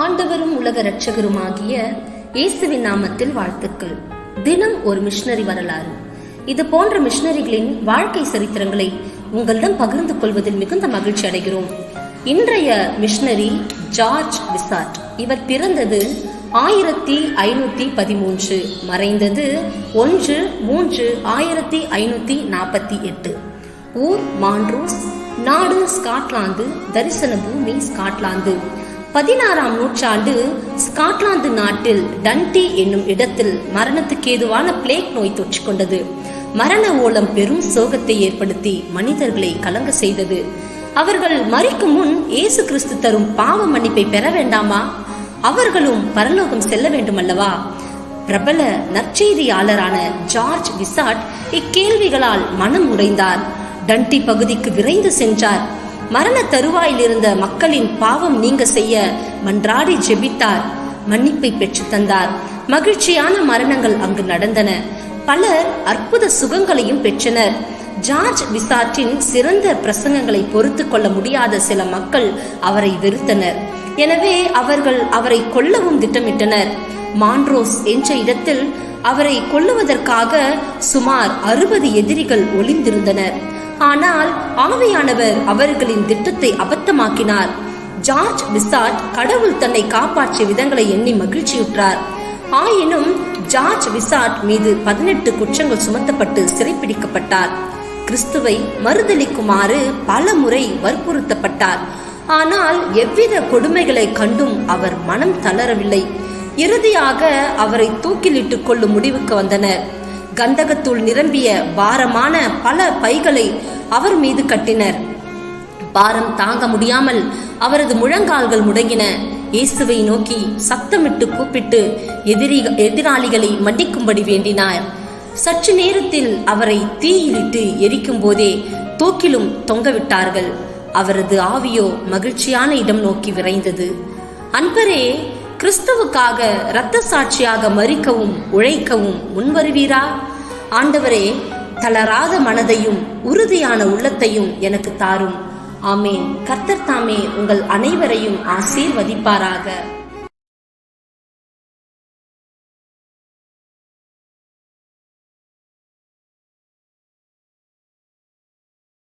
ஆண்டவரும் உலக ரட்சகருமாகிய இயேசுவின் நாமத்தில் வாழ்த்துக்கள். தினம் ஒரு மிஷனரி வரலாறு. இது போன்ற மிஷனரிகளின் வாழ்க்கை சரித்திரங்களை உங்களிடம் பகிர்ந்து கொள்வதில் மிகுந்த மகிழ்ச்சி அடைகிறோம். இன்றைய மிஷனரி ஜார்ஜ் விசாட் இவர் பிறந்தது ஆயிரத்தி ஐநூத்தி பதிமூன்று மறைந்தது ஒன்று மூன்று ஆயிரத்தி ஐநூத்தி நாற்பத்தி எட்டு. ஊர் மாண்ட்ரூஸ் நாடு ஸ்காட்லாந்து தரிசன பூமி ஸ்காட்லாந்து. பதினாறாம் நூற்றாண்டு ஸ்காட்லாந்து நாட்டில் டன்டி என்னும் இடத்தில் மரணத்துக்கு ஏதுவான பிளேக் நோய் தொற்று கொண்டது. மரண ஓலம் பெரும் சோகத்தை ஏற்படுத்தி மனிதர்களை கலங்க செய்தது. அவர்கள் மறிக்கும் முன் இயேசு கிறிஸ்து தரும் பாவ மன்னிப்பை பெற வேண்டாமா? அவர்களும் பரலோகம் செல்ல வேண்டும் அல்லவா பிரபல நற்செய்தியாளரான ஜார்ஜ் விசாட் இக்கேள்விகளால் மனம் உடைந்தார். டன்டி பகுதிக்கு விரைந்து சென்றார். மரண தருவாயில் இருந்த மக்களின் பாவம் நீங்க செய்ய மன்றாடி ஜெபித்தார் மன்னிப்பை பெற்று தந்தார். மகிழ்ச்சியான மரணங்கள் அங்கு நடந்தன. பலர் அற்புத சுகங்களையும் பெற்றனர். ஜார்ஜ் விசாட்டின் சிறந்த பிரசங்கங்களை பொறுத்து கொள்ள முடியாத சில மக்கள் அவரை வெறுத்தனர். எனவே அவர்கள் அவரை கொல்லவும் திட்டமிட்டனர். மாண்ட்ரோஸ் என்ற இடத்தில் அவரை கொல்லுவதற்காக சுமார் அறுபது எதிரிகள் ஒளிந்திருந்தனர். ஆனால் ஆவியானவர் அவர்களின் திட்டத்தை அபத்தமாக்கினார். ஜார்ஜ் விசாட் கடவுள் தன்னை காப்பாற்றிய விதங்களை எண்ணி மகிழ்ச்சியுற்றார். ஆயினும் ஜார்ஜ் விசாட் மீது பதினெட்டு குற்றங்கள் சுமத்தப்பட்டு சிறைப்பிடிக்கப்பட்டார். கிறிஸ்துவை மறுதளிக்குமாறு பல முறை வற்புறுத்தப்பட்டார். ஆனால் எவ்வித கொடுமைகளை கண்டும் அவர் மனம் தளரவில்லை. இறுதியாக அவரை தூக்கிலிட்டுக் கொள்ளும் முடிவுக்கு வந்தனர். கந்தகத்துள் நிரம்பிய பாரமான பல பைகளை அவர் மீது கட்டினர். பாரம் தாங்க முடியாமல் அவரது முழங்கால்கள் முடங்கின. இயேசுவை நோக்கி சத்தமிட்டு கூப்பிட்டு எதிரி எதிராளிகளை மன்னிக்கும்படி வேண்டினார். சற்று நேரத்தில் அவரை தீயிலிட்டு எரிக்கும் போதே தூக்கிலும் தொங்கவிட்டார்கள். அவரது ஆவியோ மகிழ்ச்சியான இடம் நோக்கி விரைந்தது. அன்பரே கிறிஸ்துவுக்காக இரத்த சாட்சியாக மறிக்கவும் உழைக்கவும் முன்வருவீரா? ஆண்டவரே தளராத மனதையும் உறுதியான உள்ளத்தையும் எனக்கு தாரும். ஆமேன். கர்த்தர் தாமே உங்கள் அனைவரையும் ஆசீர்வதிப்பாராக.